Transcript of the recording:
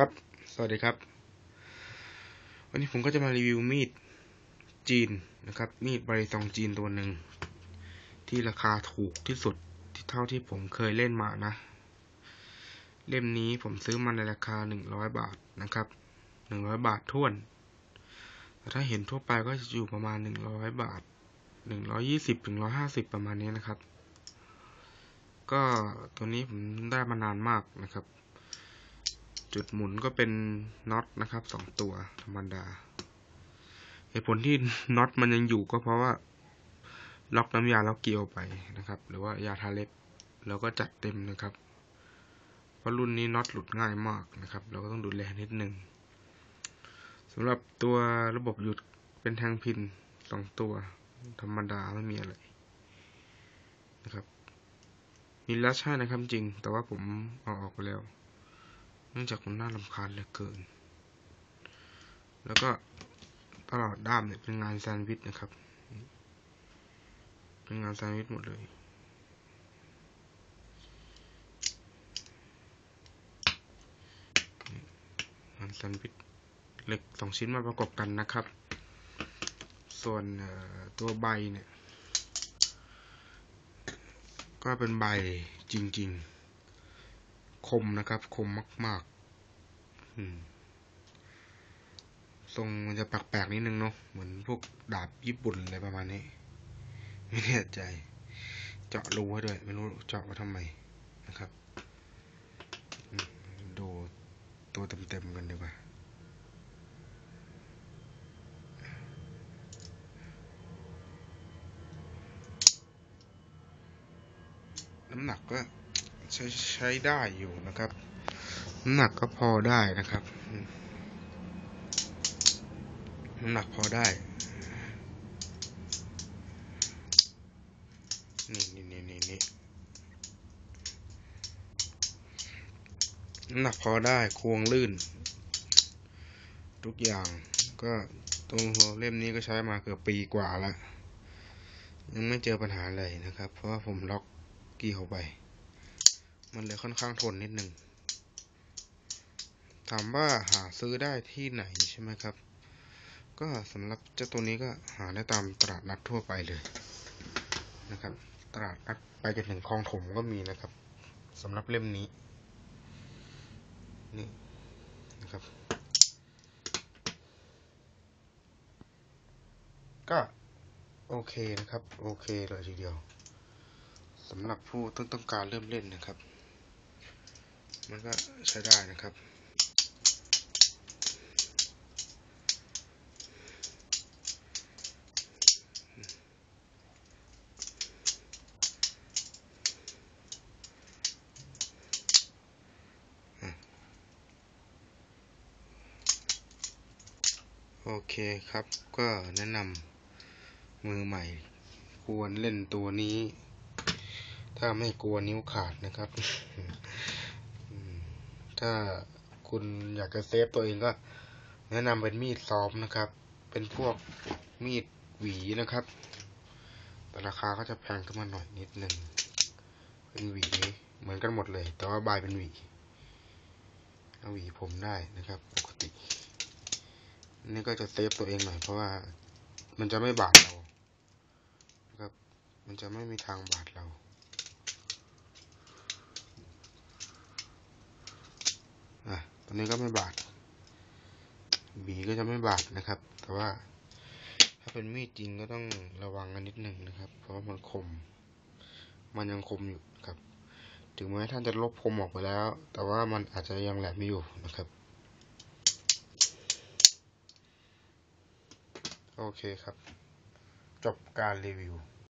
ครับ สวัสดีครับ วันนี้ผมก็จะมารีวิวมีดจีนนะครับ มีดใบริซองจีนตัวหนึ่ง ที่ราคาถูกที่สุดที่เท่าที่ผมเคยเล่นมานะ เล่มนี้ผมซื้อมาในราคาหนึ่งร้อยบาทนะครับหนึ่งร้อยบาทท้วน แต่ถ้าเห็นทั่วไปก็จะอยู่ประมาณหนึ่งร้อยบาทหนึ่งร้อยี่สิบถึงร้อยห้าสิบประมาณนี้นะครับ ก็ตัวนี้ผมได้มานานมากนะครับ จุดหมุนก็เป็นน็อตนะครับสองตัวธรรมดาเหตุผลที่น็อตมันยังอยู่ก็เพราะว่า ล็อกน้ำยาแล้วเกี่ยวไปนะครับ หรือว่ายาทาเล็บแล้วก็จัดเต็มนะครับ เพราะรุ่นนี้น็อตหลุดง่ายมากนะครับ เราก็ต้องดูแลนิดนึงสำหรับตัวระบบหยุดเป็นแทงพินสองตัว ธรรมดาไม่มีอะไรนะครับมีลัชช่นะครับจริง แต่ว่าผมเอาออกไปแล้ว เนื่องจากมันน่ารำคาญเหลือเกิน แล้วก็ตลอดด้ามเนี่ยเป็นงานแซนด์วิชนะครับ เป็นงานแซนด์วิชหมดเลย งานแซนด์วิชเหล็กสองชิ้นมาประกอบกันนะครับ ส่วนตัวใบเนี่ย ก็เป็นใบจริง ๆ คมนะครับ คมมาก ๆ ทรงมันจะแปลกๆนิดนึงเนาะเหมือนพวกดาบญี่ปุ่นอะไรประมาณนี้ ไม่แน่ใจ เจาะรูให้ด้วย ไม่รู้เจาะมาทำไมนะครับ ดูตัวเต็มๆกันดีกว่าน้ำหนักก็ใช้ใช้ได้อยู่นะครับ น้ำหนักก็พอได้นะครับ น้ำหนักพอได้ นี่นี่นี่นี่นี่น้ำหนักพอได้ควงลื่น ทุกอย่างก็ตรงหัวเล่มนี้ก็ใช้มาเกือบปีกว่าแล้วยังไม่เจอปัญหาเลยนะครับ เพราะว่าผมล็อกกี้เข้าไป มันเลยค่อนข้างทนนิดนึง ถามว่าหาซื้อได้ที่ไหนใช่ไหมครับ ก็สำหรับเจ้าตัวนี้ก็หาได้ตามตลาดนัดทั่วไปเลยนะครับ ตลาดนัดไปจนถึงคลองถมก็มีนะครับสำหรับเล่มนี้นี่นะครับ ก็โอเคนะครับ โอเคเลยทีเดียวสำหรับผู้ต้องต้องการเริ่มเล่นนะครับ มันก็ใช้ได้นะครับ โอเคครับก็แนะนำมือใหม่ ควรเล่นตัวนี้ ถ้าไม่กลัวนิ้วขาดนะครับ ถ้าคุณอยากจะเซฟตัวเองก็ แนะนำเป็นมีดซ้อมนะครับ เป็นพวกมีดหวีนะครับ แต่ราคาก็จะแพงขึ้นมาหน่อยนิดหนึ่งเป็นหวีเหมือนกันหมดเลย แต่ว่าใบเป็นหวีเอาหวีผมได้นะครับ ปกติ นี่ก็จะเซฟตัวเองหน่อยเพราะว่ามันจะไม่บาดเรานะครับ มันจะไม่มีทางบาดเราอะตัวนี้ก็ไม่บาดบีก็จะไม่บาดนะครับ แต่ว่าถ้าเป็นมีดจริงก็ต้องระวังกันนิดหนึ่งนะครับ เพราะมันคม มันยังคมอยู่ครับ ถึงแม้ท่านจะลบคมออกไปแล้ว แต่ว่ามันอาจจะยังแหลมอยู่นะครับ โอเคครับ จบการรีวิว